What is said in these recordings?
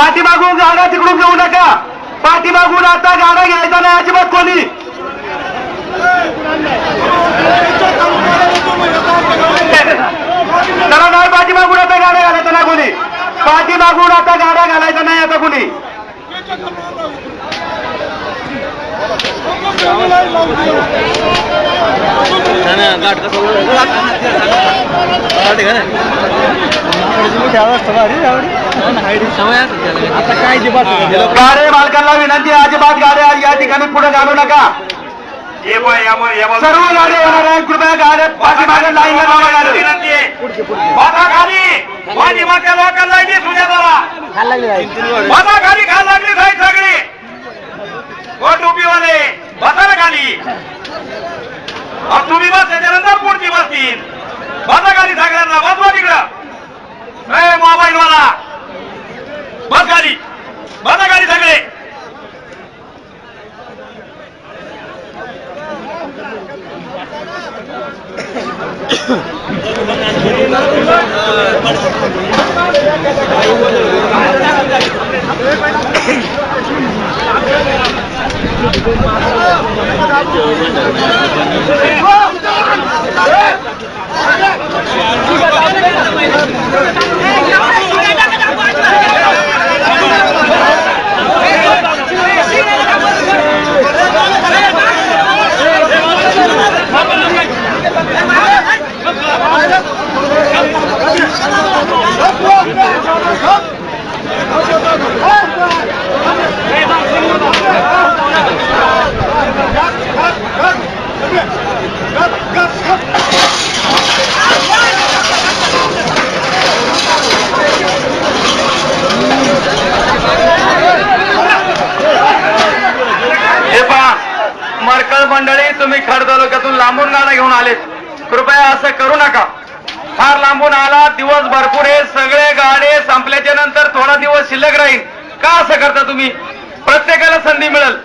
पाठीमागून गाडा तिकडून घेऊ नका. पाठीमागून आता गाडा घ्यायचा नाही अजिबात कोणी. त्याला नाही पाठीमागून आता गाडा घालायचा ना कोणी. पाठीमागून आता गाडा घालायचा नाही आता कोणी. गाडे मालकांना विनंती अजिबात गाड्या या ठिकाणी पुढे घालू नका सर्व गाड्या येणार आहेत कृपया गाड्या पाठीमागे लाईनला लावा गाड्या बसा खाली लोकांना लागली तुझ्या जरा बसा खाल लागली साईड सगळी हो टोपीवाले बसा ना खाली तुम्ही बस त्याच्यानंतर पुढची बसतील बसा खाली सगळ्यांना बसवा तिकडं ए मोबाईल वाला बस खाली बसा खाली सगळे Let's go! मंडळी तुम्ही खड तालुक्यातून लांबून गाडा घेऊन आलेत. कृपया असं करू नका. फार लांबून आला दिवस भरपूर आहे सगळे गाडे संपल्याच्या नंतर थोडा दिवस शिल्लक राहील. का असं करता तुम्ही? प्रत्येकाला संधी मिळेल.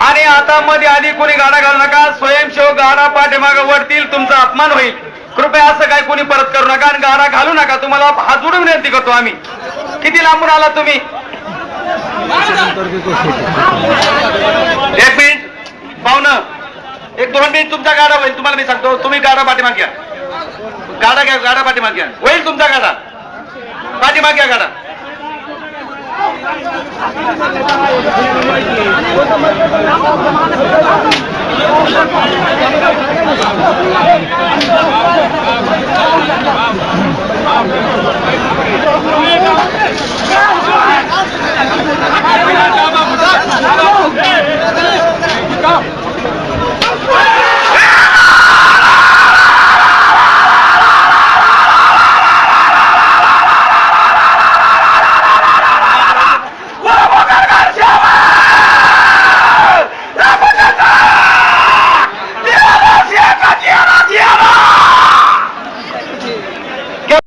आणि आता मध्ये आधी कोणी गाडा घालू नका स्वयंसेवक गाडा पाठीमागं वरतील तुमचा अपमान होईल. कृपया असं काय कोणी परत करू नका आणि गाडा घालू नका. तुम्हाला हात जोडून विनंती करतो आम्ही. किती लांबून आला तुम्ही? एक मिनिट. पाहुणं एक दोन मिनिट तुमचा गाडा होईल तुम्हाला मी सांगतो. तुम्ही गाडा पाठीमाग घ्या. गाडा घ्या गाडा पाठीमाग घ्या. होईल तुमचा गाडा. पाठीमाग घ्या गाडा.